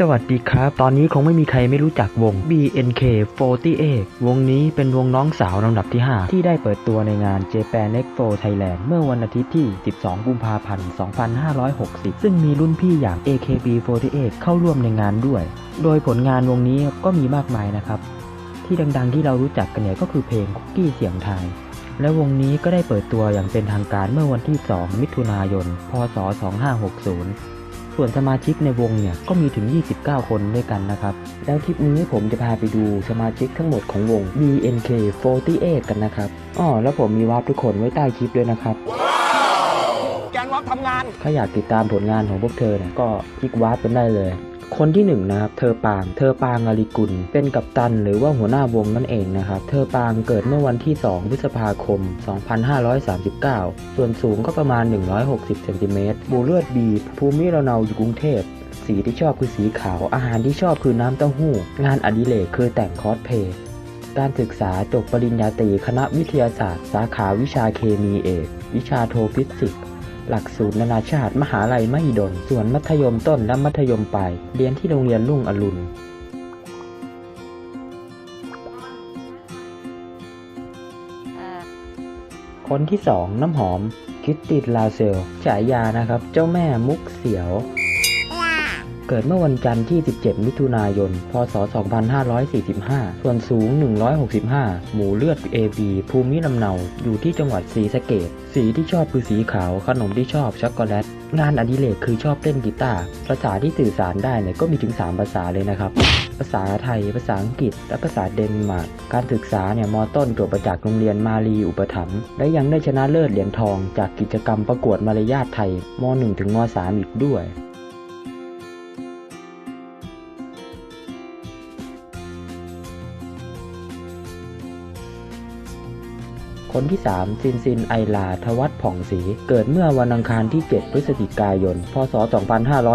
สวัสดีครับ ตอนนี้คงไม่มีใครไม่รู้จักวง BNK48 วงนี้เป็นวงน้องสาวลำดับที่ 5 ที่ได้เปิดตัวในงาน Japan Expo Thailand เมื่อวันอาทิตย์ที่ 12 กุมภาพันธ์ 2560 ซึ่งมีรุ่นพี่อย่าง AKB48 เข้าร่วมในงานด้วย โดยผลงานวงนี้ก็มีมากมายนะครับ ที่ดังๆที่เรารู้จักกันเนี่ยก็คือเพลงคุกกี้เสียงไทยและวงนี้ก็ได้เปิดตัวอย่างเป็นทางการเมื่อวันที่ 2 มิถุนายน พศ 2560 ส่วนสมาชิกในวงเนี่ยก็มีถึง 29 คนด้วยกันนะครับ แล้วคลิปนี้ผมจะพาไปดูสมาชิกทั้งหมดของวง BNK48 กันนะครับอ้อแล้วผมมีวาร์ปทุกคนไว้ใต้คลิปด้วยนะครับแกงวับทำงาน ถ้าอยากติดตามผลงานของพวกเธอเนี่ยก็คลิกวาร์ปกันได้เลย คนที่หนึ่งนะครับ เธอปาง เธอปางอาริกุล เป็นกัปตันหรือว่าหัวหน้าวงนั่นเองนะครับ เธอปางเกิดเมื่อวันที่ 2 พฤษภาคม 2539 ส่วนสูงก็ประมาณ 160เซนติเมตรบูเลือดบี ภูมิลำเนาอยู่กรุงเทพสีที่ชอบคือสีขาว อาหารที่ชอบคือน้ำเต้าหู้ งานอดิเรกคือแต่งคอสเพลย์ การศึกษาจบปริญญาตรีคณะวิทยาศาสตร์ สาขาวิชาเคมีเอก วิชาโทฟิสิกส์ หลักสูตรนานาชาติ มหาลัยมหิดล ส่วนมัธยมต้นและมัธยมปลาย เรียนที่โรงเรียนรุ่งอรุณคนที่สองน้ำหอมคิตติดลาเซลฉายานะครับ เจ้าแม่มุกเสียว เกิดเมื่อวันจันทร์ที่ 17 มิถุนายน พศ 2545 ส่วนสูง 165 หมู่เลือด AB ภูมิลำเนา อยู่ที่จังหวัดศรีสะเกดสีที่ชอบคือสีขาว ขนมที่ชอบช็อกโกแลต งานอดิเรกคือชอบเล่นกีตาร์ ภาษาที่สื่อสารได้เนี่ยก็มีถึง 3 ภาษาเลยนะครับ ภาษาไทย ภาษาอังกฤษ และภาษาเดนมาร์ก การศึกษาเนี่ยมต้นจบมาจากโรงเรียนมาลีอุปถัมภ์ และยังได้ชนะเลิศเหรียญทอง จากกิจกรรมประกวดมารยาทไทยม .1 ถึงม .3 อีกด้วย คนที่ 3 ซินซินไอลาทวัฒผ่องศรีเกิดเมื่อวันอังคารที่ 7 พฤศจิกายน พศ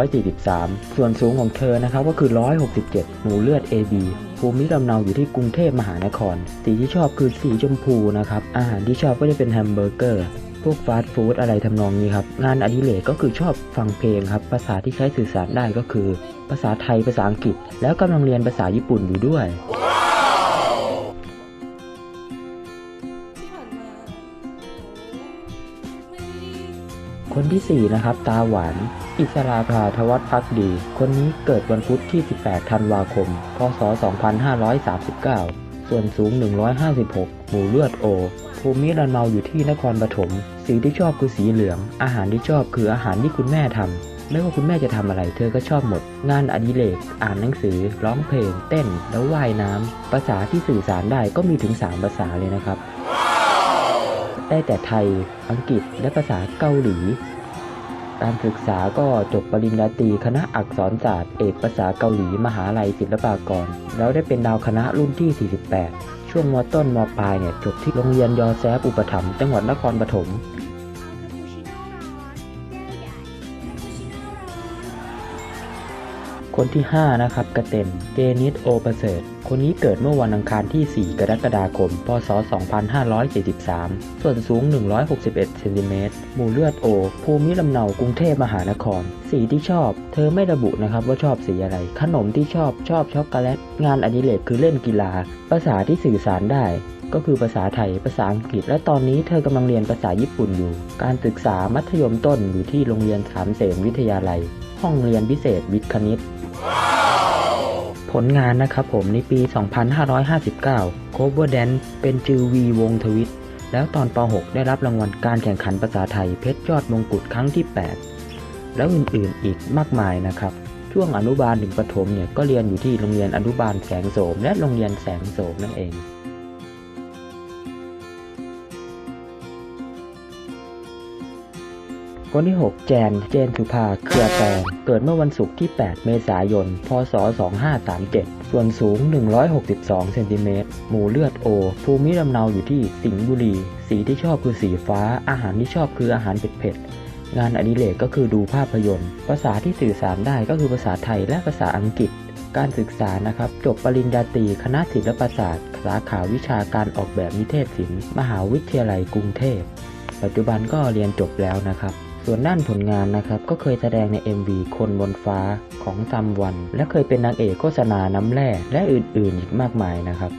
2543 ส่วนสูงของเธอนะครับก็คือ 167หมูเลือด AB ภูมิลำเนาอยู่ที่กรุงเทพมหานคร สีที่ชอบคือสีชมพูนะครับ อาหารที่ชอบก็จะเป็นแฮมเบอร์เกอร์พวกฟาสต์ฟู้ดอะไรทำนองนี้ครับ งานอดิเรกก็คือชอบฟังเพลงครับ ภาษาที่ใช้สื่อสารได้ก็คือ ภาษาไทยภาษาอังกฤษ แล้วกำลังเรียนภาษาญี่ปุ่นอยู่ด้วย คนที่ 4 นะครับ ตาหวาน อิสราภาทวัฒพักดี คนนี้เกิดวันพุธที่ 18 ธันวาคม พศ 2539 ส่วนสูง 156 หมู่เลือดโอ ภูมิลำเนาอยู่ที่นครปฐม สีที่ชอบคือสีเหลือง อาหารที่ชอบคืออาหารที่คุณแม่ทำไม่ว่าคุณแม่จะทำอะไรเธอก็ชอบหมด งานอดิเรก อ่านหนังสือ ร้องเพลง เต้น แล้วว่ายน้ำภาษาที่สื่อสารได้ก็มีถึง 3 ภาษาเลยนะครับ ได้แต่ไทย อังกฤษ และภาษาเกาหลี การศึกษาก็จบปริญญาตรีคณะอักษรศาสตร์ เอกภาษาเกาหลีมหาลัยศิลปากร แล้วได้เป็นดาวคณะรุ่นที่ 48 ช่วงมต้นมปลายเนี่ยจบที่โรงเรียนยอแซบอุปถัมภ์จังหวัดนครปฐม คนที่ 5 นะครับกระเต็นเจนิสโอประเสริฐ คนนี้เกิดเมื่อวันอังคารที่ 4 กรกฎาคม พศ 2573ส่วนสูง 161เซนติเมตรหมู่เลือดโอ ภูมิลำเนากรุงเทพมหานคร สีที่ชอบ เธอไม่ระบุนะครับว่าชอบสีอะไร ขนมที่ชอบชอบช็อกโกแลต งานอดิเรกคือเล่นกีฬา ภาษาที่สื่อสารได้ก็คือภาษาไทย ภาษาอังกฤษ และตอนนี้เธอกำลังเรียนภาษาญี่ปุ่นอยู่ การศึกษามัธยมต้นอยู่ที่โรงเรียนสามเสนวิทยาลัย ห้องเรียนพิเศษวิทย์คณิต ผลงานนะครับผมในปี 2559 Cover Dance เป็นจือวีวงทวิต แล้วตอนป .6 ได้รับรางวัลการแข่งขันภาษาไทยเพชรยอดมงกุฎครั้งที่ 8 แล้วอื่นๆอีกมากมายนะครับ ช่วงอนุบาลถึงประถมเนี่ยก็เรียนอยู่ที่โรงเรียนอนุบาลแสงโสม และโรงเรียนแสงโสมนั่นเอง คนที่ 6 แจน เจนสุภา เครือแตงเกิดเมื่อวันศุกร์ที่ 8 เมษายน พศ 2537 ส่วนสูง 162 เซนติเมตร หมู่เลือดโอ ภูมิลำเนาอยู่ที่สิงห์บุรี สีที่ชอบคือสีฟ้า อาหารที่ชอบคืออาหารเผ็ดๆ งานอดิเรกก็คือดูภาพยนตร์ ภาษาที่สื่อสารได้ก็คือภาษาไทยและภาษาอังกฤษ การศึกษานะครับ จบปริญญาตรีคณะศิลปศาสตร์ สาขาวิชาการออกแบบนิเทศศิลป์ มหาวิทยาลัยกรุงเทพปัจจุบันก็เรียนจบแล้วนะครับ ส่วนด้านผลงานนะครับก็เคยแสดงใน MV คนบนฟ้าของซัมวัน และเคยเป็นนางเอกโฆษณาน้ำแร่และอื่นๆ อีกมากมายนะครับ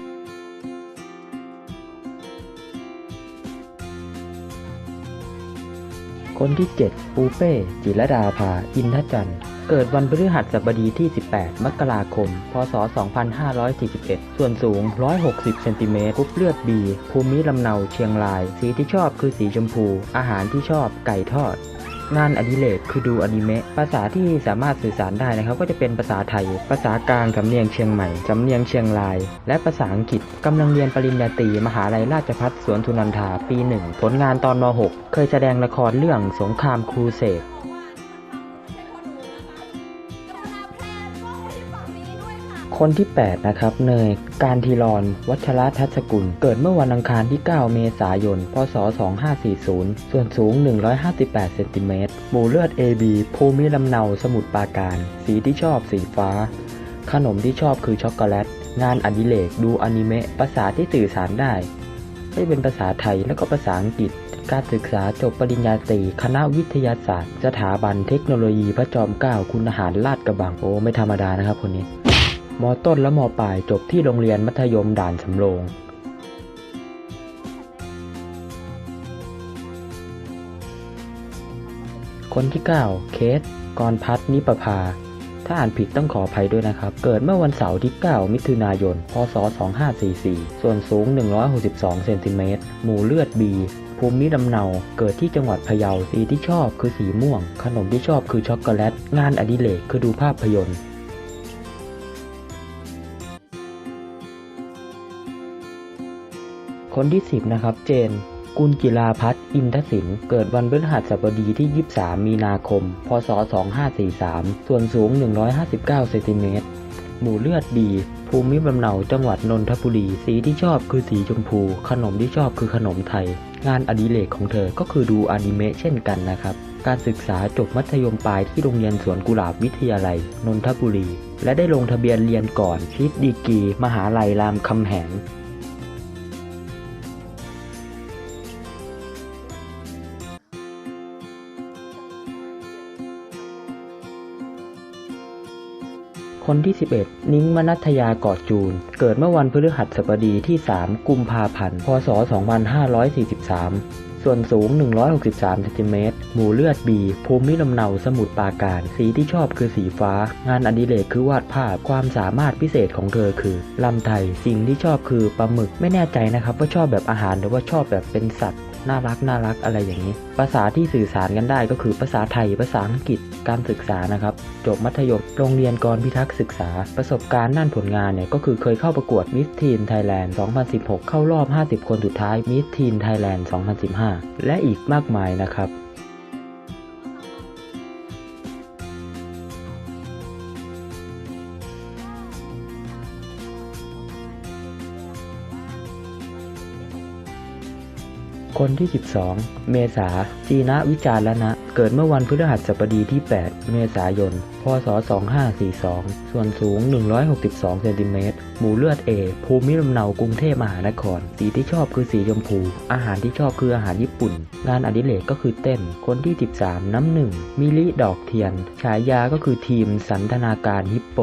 คนที่ 7 ปูเป้ จิรดาภา อินทจันทร์ เกิดวันพฤหัสบดีที่ 18 มกราคม พศ 2541 ส่วนสูง 160 เซนติเมตรกรุ๊ปเลือด B ภูมิลำเนาเชียงราย สีที่ชอบคือสีชมพู อาหารที่ชอบไก่ทอด งานอดิเรกคือดูอนิเมะภาษาที่สามารถสื่อสารได้นะครับ ก็จะเป็นภาษาไทย ภาษากลางสำเนียงเชียงใหม่สำเนียงเชียงราย และภาษาอังกฤษกำลังเรียนปริญญาตรีมหาลัยราชภัฏสวนทุนันทาปีหนึ่งผลงานตอนม .6 เคยแสดงละครเรื่องสงครามครูเสด คนที่ 8 นะครับ เนย การทีรอน วัชระทัศกุล เกิดเมื่อวันอังคารที่ 9 เมษายน พศ 2540 ส่วนสูง 158 เซนติเมตร หมู่เลือด AB ภูมิลำเนา สมุทรปราการ สีที่ชอบสีฟ้า ขนมที่ชอบคือช็อกโกแลต งานอดิเรกดูอนิเมะ ภาษาที่สื่อสารได้ก็จะเป็นภาษาไทยและก็ภาษาอังกฤษการศึกษาจบปริญญาตรีคณะวิทยาศาสตร์ สถาบันเทคโนโลยีพระจอมเกล้าคุณอาหารลาดกระบัง โอ้ ไม่ธรรมดานะครับคนนี้ มต้นและมปลายจบที่โรงเรียนมัธยมด่านสำโรงคนที่ 9 เคส กรพัฒนิปภา ถ้าอ่านผิดต้องขออภัยด้วยนะครับ เกิดเมื่อวันเสาร์ที่ 9 มิถุนายน พศ 2544 ส่วนสูง 162 เซนติเมตร หมู่เลือด B ภูมิลำเนา เกิดที่จังหวัดพะเยา สีที่ชอบคือสีม่วง ขนมที่ชอบคือช็อกโกแลต งานอดิเรกคือดูภาพยนตร์ คนที่ 10 นะครับ เจน กุลจิลาพัฒน์อินทศิลป์เกิดวันพฤหัสบดีที่ 23 มีนาคม พศ 2543 ส่วนสูง 159 เซนติเมตร หมู่เลือดดีภูมิลำเนาจังหวัดนนทบุรี สีที่ชอบคือสีชมพู ขนมที่ชอบคือขนมไทย งานอดิเรกของเธอก็คือดูอนิเมะเช่นกันนะครับ การศึกษาจบมัธยมปลายที่โรงเรียนสวนกุหลาบวิทยาลัย นนทบุรี และได้ลงทะเบียนเรียนก่อนชิดดีกี มหาลัยรามคำแหง คนที่ 11 นิ้งมนัทยากอดจูน เกิดเมื่อวันพฤหัสบดีที่ 3 กุมภาพันธ์ พศ 2543ส่วนสูง 163เซนติเมตร หมู่เลือดบี ภูมิลำเนาสมุทรปาการ สีที่ชอบคือสีฟ้า งานอดิเรกคือวาดภาพ ความสามารถพิเศษของเธอคือ ลำไทย สิ่งที่ชอบคือปลาหมึก ไม่แน่ใจนะครับว่าชอบแบบอาหารหรือว่าชอบแบบเป็นสัตว์ น่ารักน่ารักอะไรอย่างนี้ ภาษาที่สื่อสารกันได้ก็คือภาษาไทย ภาษาอังกฤษ การศึกษานะครับ จบมัธยม โรงเรียนกรพิทักษ์ศึกษา ประสบการณ์ด้านผลงานเนี่ยก็คือเคยเข้าประกวดมิสทีนไทยแลนด์ 2016 เข้ารอบ 50 คนสุดท้ายมิสทีนไทยแลนด์ 2015 และอีกมากมายนะครับ คนที่ 12 เมษาจีนะวิจารณะ เกิดเมื่อวันพฤหัสบดีที่ 8 เมษายน พศ 2542 ส่วนสูง 162 เซนติเมตร หมู่เลือดเอ ภูมิลำเนากรุงเทพมหานคร สีที่ชอบคือสีชมพู อาหารที่ชอบคืออาหารญี่ปุ่น งานอดิเรกก็คือเต้น คนที่ 13 น้ำหนึ่ง มิลิดอกเทียน ฉายาก็คือทีมสันทนาการฮิปโป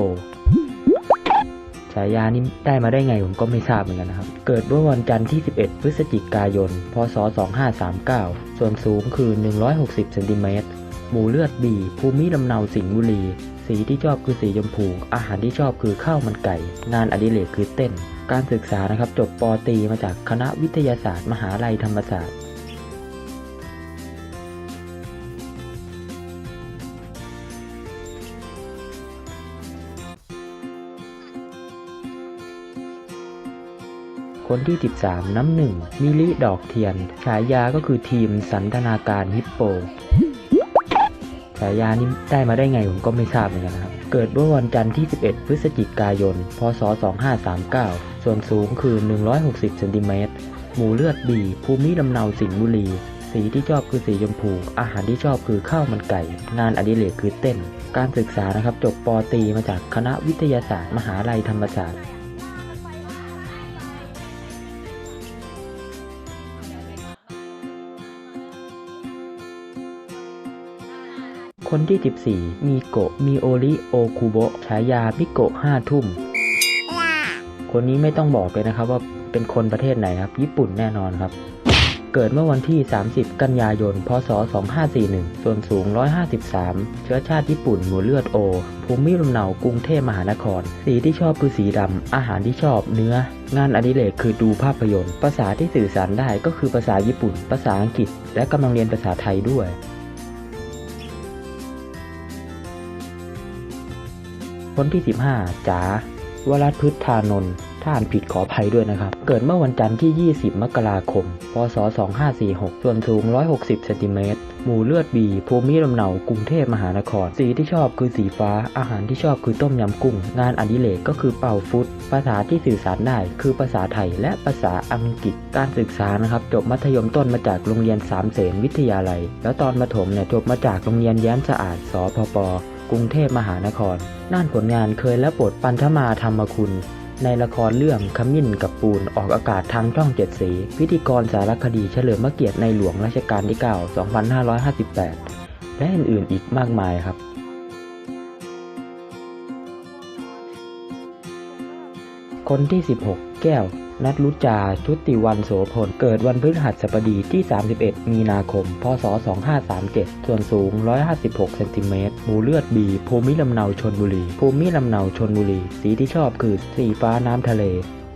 ฉายานี้ได้มาได้ไงผมก็ไม่ทราบเหมือนกันนะครับ เกิดเมื่อวันจันทร์ที่ 11 พฤศจิกายน พศ 2539 ส่วนสูงคือ 160เซนติเมตรหมู่เลือดบี ภูมิลำเนาสิงห์บุรี สีที่ชอบคือสีชมพู อาหารที่ชอบคือข้าวมันไก่ งานอดิเรกคือเต้น การศึกษานะครับจบปตรีมาจากคณะวิทยาศาสตร์ มหาลัยธรรมศาสตร์ คนที่ 13 น้ำหนึ่งมิลิดอกเทียน ฉายาก็คือทีมสันทนาการฮิปโป ฉายานี้ได้มาได้ไงผมก็ไม่ทราบเหมือนกันนะครับ เกิดเมื่อวันจันทร์ที่ 11 พฤศจิกายน พศ 2539 ส่วนสูงคือ 160 เซนติเมตร หมู่เลือดบี ภูมิลำเนาสิงห์บุรีสีที่ชอบคือสีชมพู อาหารที่ชอบคือข้าวมันไก่ งานอดิเรกคือเต้น การศึกษานะครับจบปตรีมาจากคณะวิทยาศาสตร์ มหาลัยธรรมศาสตร์ คนที่ 14 มีโกะมิโอริโอคุโบะฉายามิโกะห้าทุ่ม คนนี้ไม่ต้องบอกเลยนะครับว่าเป็นคนประเทศไหนครับ ญี่ปุ่นแน่นอนครับ เกิดเมื่อวันที่ 30 กันยายน พศ 2541 ส่วนสูง 153 เชื้อชาติญี่ปุ่น หมู่เลือดโอ ภูมิลำเนากรุงเทพมหานคร สีที่ชอบคือสีดำ อาหารที่ชอบเนื้อ งานอดิเรกคือดูภาพยนตร์ ภาษาที่สื่อสารได้ก็คือภาษาญี่ปุ่น ภาษาอังกฤษ และกำลังเรียนภาษาไทยด้วย คนที่ 15จ๋าวรัตพฤทธานนท์ถ้าอ่านผิดขออภัยด้วยนะครับ เกิดเมื่อวันจันทร์ที่ 20 มกราคม พศ 2546 ส่วนสูง 160 เซนติเมตร หมู่เลือดบีภูมิลำเนากรุงเทพมหานคร สีที่ชอบคือสีฟ้า อาหารที่ชอบคือต้มยำกุ้ง งานอดิเรกก็คือเป่าฟุต ภาษาที่สื่อสารได้คือภาษาไทยและภาษาอังกฤษ การศึกษานะครับ จบมัธยมต้นมาจากโรงเรียนสามเสนวิทยาลัย แล้วตอนประถมเนี่ยจบมาจากโรงเรียนแย้มสะอาด สพป กรุงเทพมหานคร ด้านผลงานเคยรับบทปันธมาธรรมคุณ ในละครเรื่องขมิ้นกับปูนออกอากาศทางช่องเจ็ดสี พิธีกรสารคดีเฉลิมพระเกียรติในหลวงรัชกาลที่ 9 2558 และอื่นๆอีกมากมายครับคนที่ 16 แก้ว นัทรุจา ชุติวันโสพล เกิดวันพฤหัสบดีที่ 31 มีนาคม พศ 2537 ส่วนสูง 156 เซนติเมตร หมูเลือดบีภูมิลำเนาชนบุรี ภูมิลำเนาชนบุรี สีที่ชอบคือ สีฟ้าน้ำทะเล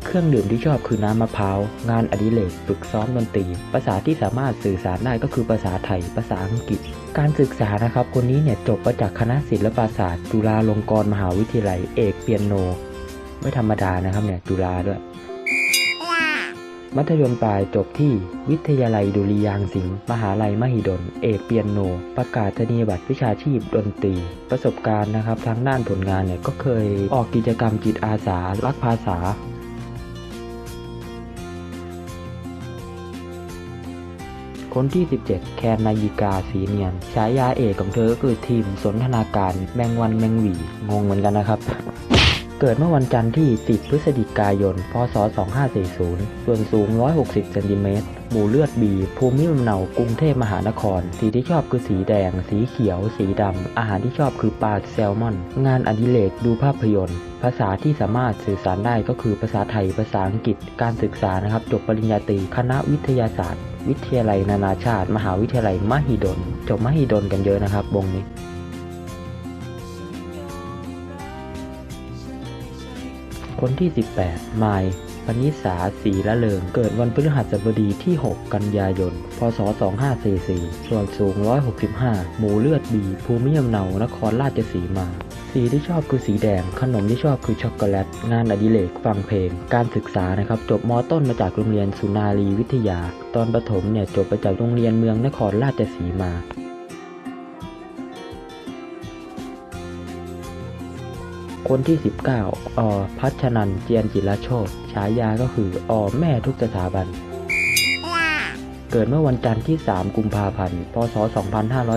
เครื่องดื่มที่ชอบคือน้ำมะพร้าว งานอดิเรกฝึกซ้อมดนตรี ภาษาที่สามารถสื่อสารได้ก็คือภาษาไทย ภาษาอังกฤษ การศึกษานะครับ คนนี้เนี่ยจบมาจากคณะศิลปศาสตร์ จุฬาลงกรณ์มหาวิทยาลัย เอกเปียโน ไม่ธรรมดานะครับเนี่ยจุฬาด้วย มัธยมปลายจบที่วิทยาลัยดุริยางค์ศิลป์มหาลัยมหิดล เอกเปียโน ประกาศนียบัตรวิชาชีพดนตรี ประสบการณ์นะครับทางด้านผลงานเนี่ยก็เคยออกกิจกรรมจิตอาสา รักภาษาคนที่ 17 แคนนายิกาสีเนียน ฉายาเอกของเธอก็คือทีมสนทนาการแมงวันแมงหวี งงเหมือนกันนะครับ เกิดเมื่อวันจันทร์ที่ 10 พฤศจิกายน พศ 2540 ส่วนสูง 160 เซนติเมตร หมู่เลือดบี ภูมิลำเนากรุงเทพมหานคร สีที่ชอบคือสีแดง สีเขียว สีดำ อาหารที่ชอบคือปลาแซลมอน งานอดิเรกดูภาพยนตร์ ภาษาที่สามารถสื่อสารได้ก็คือภาษาไทย ภาษาอังกฤษ การศึกษานะครับ จบปริญญาตรี คณะวิทยาศาสตร์ วิทยาลัยนานาชาติ มหาวิทยาลัยมหิดล จบมหิดลกันเยอะนะครับวงนี้ คนที่ 18มายปณิสาศรีละเริง เกิดวันพฤหัสบดีที่ 6 กันยายน พศ 2544 ส่วนสูง 165 หมูเลือดบี ภูมิลำเนานครราชสีมา สีที่ชอบคือสีแดง ขนมที่ชอบคือช็อกโกแลต งานอดิเรกฟังเพลง การศึกษานะครับ จบมต้นมาจากโรงเรียนสุนารีวิทยา ตอนประถมเนี่ยจบมาจากโรงเรียนเมืองนครราชสีมา คนที่ 19 อพัชนันเจียนจิรโชตฉายาก็คืออแม่ทุกสถาบัน เกิดเมื่อวันจันทร์ที่ 3 กุมภาพันธ์ พศ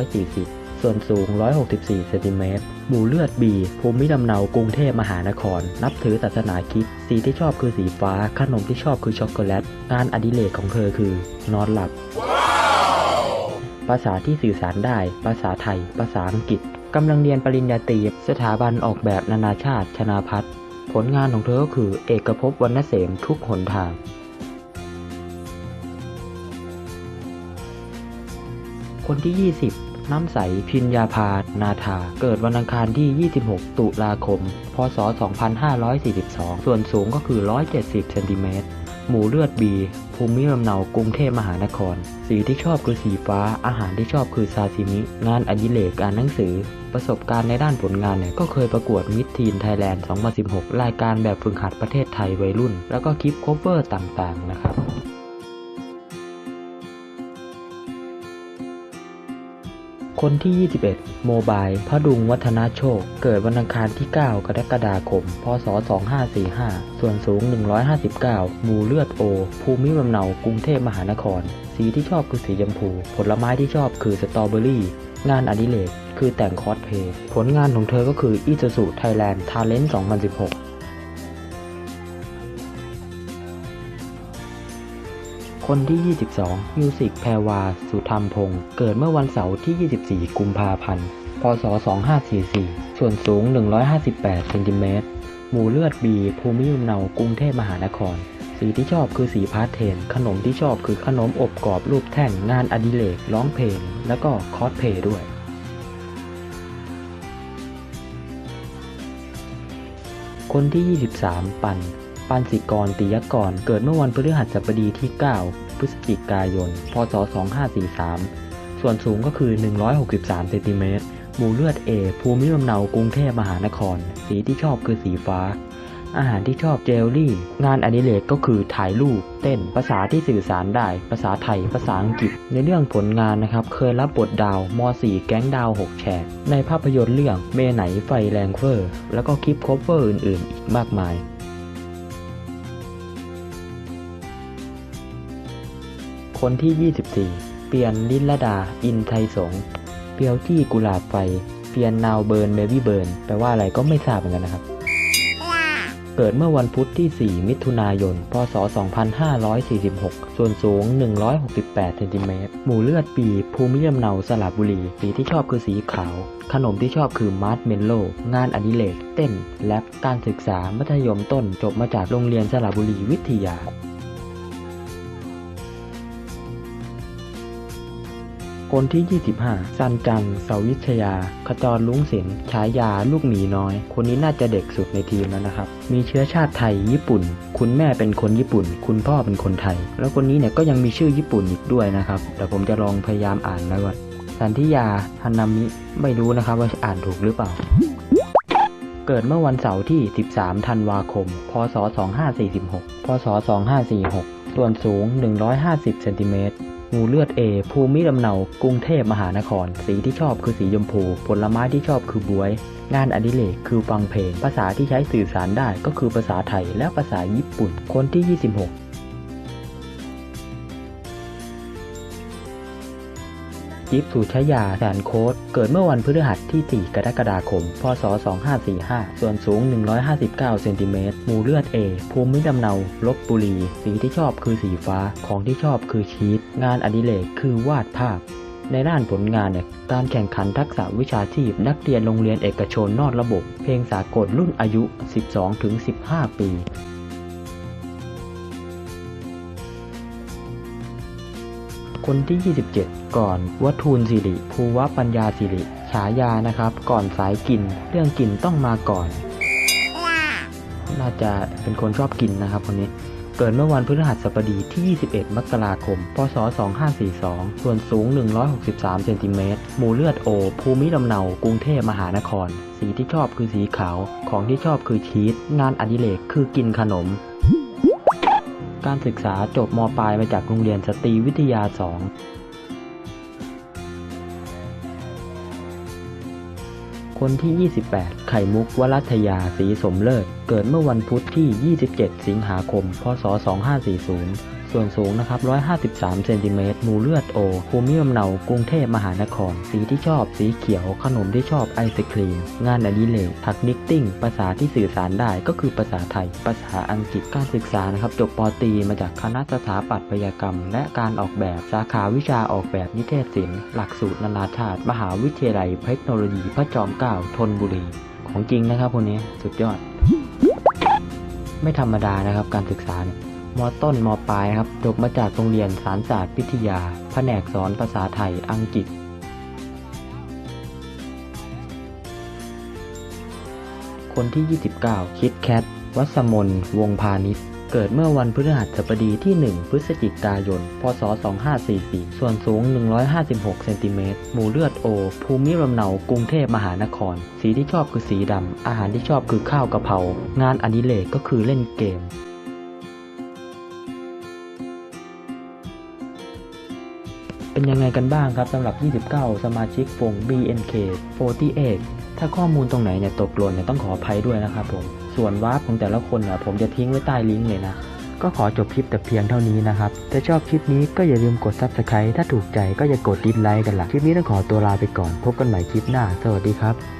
2540 ส่วนสูง 164 เซนติเมตร หมู่เลือดบี ภูมิลำเนากรุงเทพมหานคร นับถือศาสนาคิด สีที่ชอบคือสีฟ้า ขนมที่ชอบคือช็อกโกแลต งานอดิเรกของเธอคือ นอนหลับภาษาที่สื่อสารได้ ภาษาไทย ภาษาอังกฤษ กำลังเรียนปริญญาตรีสถาบันออกแบบนานาชาติชนาพัฒน์ผลงานของเธอก็คือเอกภพวรรณเสมทุกหนทางคนที่ 20 น้ำใส พิญญาภานาธา เกิดวันอังคารที่ 26 ตุลาคม พศ 2542 ส่วนสูงก็คือ 170 เซนติเมตร หมูเลือดบี ภูมิลำเนากรุงเทพมหานคร สีที่ชอบคือสีฟ้า อาหารที่ชอบคือซาซิมิ งานอดิเรกการหนังสือ ประสบการณ์ในด้านผลงานเนี่ยก็เคยประกวดมิสทีนไทยแลนด์ 2016 รายการแบบฝึกหัดประเทศไทยวัยรุ่น แล้วก็คลิปโคเวอร์ต่างๆ นะครับ คนที่ 21 โมบายพดุงวัฒนาโชค เกิดวันอังคารที่ 9 กรกฎาคม พศ 2545 ส่วนสูง 159 หมู่เลือดโอ ภูมิลำเนากรุงเทพมหานคร สีที่ชอบคือสีชมพู ผลไม้ที่ชอบคือสตรอเบอรี่ งานอดิเรกคือแต่งคอสเพลย์ ผลงานของเธอก็คือ i s u z u Thailand Talent 2016 คนที่ 22 มิวสิกแพรวา สุธรรมพงศ์เกิดเมื่อวันเสาร์ที่ 24 กุมภาพันธ์ พศ 2544 ส่วนสูง 158 เซนติเมตร หมู่เลือด B ภูมิลำเนากรุงเทพมหานคร สีที่ชอบคือสีพาสเทน ขนมที่ชอบคือขนมอบกรอบรูปแท่ง งานอดิเรก ร้องเพลง แล้วก็คอสเพลย์ด้วยคนที่ 23 ปัน ปันสิกรติยกร เกิดเมื่อวันพฤหัสบดีที่ 9 พฤศจิกายน พศ 2543 ส่วนสูงก็คือ 163 เซนติเมตร หมู่เลือด A ภูมิลำเนากรุงเทพมหานคร สีที่ชอบคือสีฟ้า อาหารที่ชอบเจลลี่ งานอดิเรกก็คือถ่ายรูป เต้น ภาษาที่สื่อสารได้ ภาษาไทย ภาษาอังกฤษ ในเรื่องผลงานนะครับ เคยรับบทดาวม .4 แก๊งดาว 6 แฉก ในภาพยนตร์เรื่องเมไหนไฟแรงเฟอร์ แล้วก็คลิปคอฟเวอร์อื่น ๆ อีกมากมาย คนที่ 24 เปลี่ยนลิลลดา อินไทยสงเปียวจี้กุหลาบไฟ เปลี่ยนนาวเบิร์นเบบี้เบิร์นแปลว่าอะไรก็ไม่ทราบเหมือนกันนะครับ เกิดเมื่อวันพุธที่ 4 มิถุนายน พศ 2546 ส่วนสูง 168 เซนติเมตร หมู่เลือดปี ภูมิลำเนาสระบุรี สีที่ชอบคือสีขาว ขนมที่ชอบคือมาร์ชเมลโล งานอดิเรก เต้นแรปการศึกษามัธยมต้นจบมาจากโรงเรียนสระบุรีวิทยา คนที่ 25 ซันจังเสาวิชยา ขจรลุงศิลป์ฉายาลูกหมีน้อย คนนี้น่าจะเด็กสุดในทีมแล้วนะครับ มีเชื้อชาติไทยญี่ปุ่น คุณแม่เป็นคนญี่ปุ่น คุณพ่อเป็นคนไทย แล้วคนนี้เนี่ยก็ยังมีชื่อญี่ปุ่นอีกด้วยนะครับแต่ผมจะลองพยายามอ่านนะก่อนสันทิยาฮานามิไม่รู้นะครับว่าอ่านถูกหรือเปล่าเกิดเมื่อวันเสาร์ที่ 13 ธันวาคม พศ 2546 พศ 2546 ส่วนสูง 150 เซนติเมตร งูเลือดเอ ภูมิลำเนากรุงเทพมหานคร สีที่ชอบคือสีชมพู ผลไม้ที่ชอบคือบวย งานอดิเรกคือฟังเพลง ภาษาที่ใช้สื่อสารได้ก็คือภาษาไทยและภาษาญี่ปุ่น คนที่ 26 จิ๊บสุชยาแสนโคตเกิดเมื่อวันพฤหัสที่ 4 กรกฎาคม พศ 2545 ส่วนสูง 159 เซนติเมตร หมู่เลือด A ภูมิลำเนา ลบบุรี สีที่ชอบคือสีฟ้า ของที่ชอบคือชีสงานอดิเรกคือวาดภาพ ในด้านผลงานเนี่ยการแข่งขันทักษะวิชาชีพ นักเรียนโรงเรียนเอกชนนอกระบบ เพลงสากลรุ่นอายุ 12-15 ปี คนที่ 27 ก่อนวัทูลสิริภูวปัญญาสิริฉายานะครับ ก่อนสายกิน เรื่องกินต้องมาก่อน น่าจะเป็นคนชอบกินนะครับคนนี้เกิดเมื่อวันพฤหัสบดีที่ 21 มกราคม พศ 2542 ส่วนสูง 163 เซนติเมตร หมู่เลือดโอ ภูมิลำเนา กรุงเทพมหานคร สีที่ชอบคือสีขาว ของที่ชอบคือชีส งานอดิเรกคือกินขนม การศึกษาจบมปลายมาจากโรงเรียนสตรีวิทยา 2 คนที่ 28 ไข่มุกวรัตยาศรีสมเลิศ เกิดเมื่อวันพุธที่ 27 สิงหาคม พศ 2540 ส่วนสูงนะครับ 153 เซนติเมตร หมู่เลือดโอ ภูมิลำเนากรุงเทพมหานคร สีที่ชอบ สีเขียว ขนมที่ชอบไอศครีม งานอดิเรกทักนิกติ้ง ภาษาที่สื่อสารได้ก็คือภาษาไทย ภาษาอังกฤษ การศึกษานะครับ จบปตรีมาจากคณะสถาปัตยกรรม และการออกแบบ สาขาวิชาออกแบบนิเทศศิลป์ หลักสูตรนานาชาติ มหาวิทยาลัยเทคโนโลยี พระจอมเกล้า ธนบุรี ของจริงนะครับคนนี้ สุดยอด ไม่ธรรมดานะครับการศึกษาเนี่ย มต้นมปลายครับจบมาจากโรงเรียนสารศาสตร์วิทยา แผนกสอนภาษาไทยอังกฤษ คนที่ 29 คิดแคท วัสมน วงพาณิชย์เกิดเมื่อวันพฤหัสบดีที่ 1 พฤศจิกายน พศ 2544 ส่วนสูง 156 เซนติเมตร หมู่เลือดโอ ภูมิลำเนากรุงเทพมหานคร สีที่ชอบคือสีดำ อาหารที่ชอบคือข้าวกะเพรา งานอดิเรกก็คือเล่นเกม เป็นยังไงกันบ้างครับสำหรับ 29 สมาชิกวง BNK48 ถ้าข้อมูลตรงไหนเนี่ยตกหล่นเนี่ยต้องขออภัยด้วยนะครับผม ส่วนวาร์ปของแต่ละคนเนี่ยผมจะทิ้งไว้ใต้ลิงก์เลยนะ ก็ขอจบคลิปแต่เพียงเท่านี้นะครับ ถ้าชอบคลิปนี้ก็อย่าลืมกด Subscribe ถ้าถูกใจก็อย่ากดดิสไลค์กันละคลิปนี้ต้องขอตัวลาไปก่อน พบกันใหม่คลิปหน้า สวัสดีครับ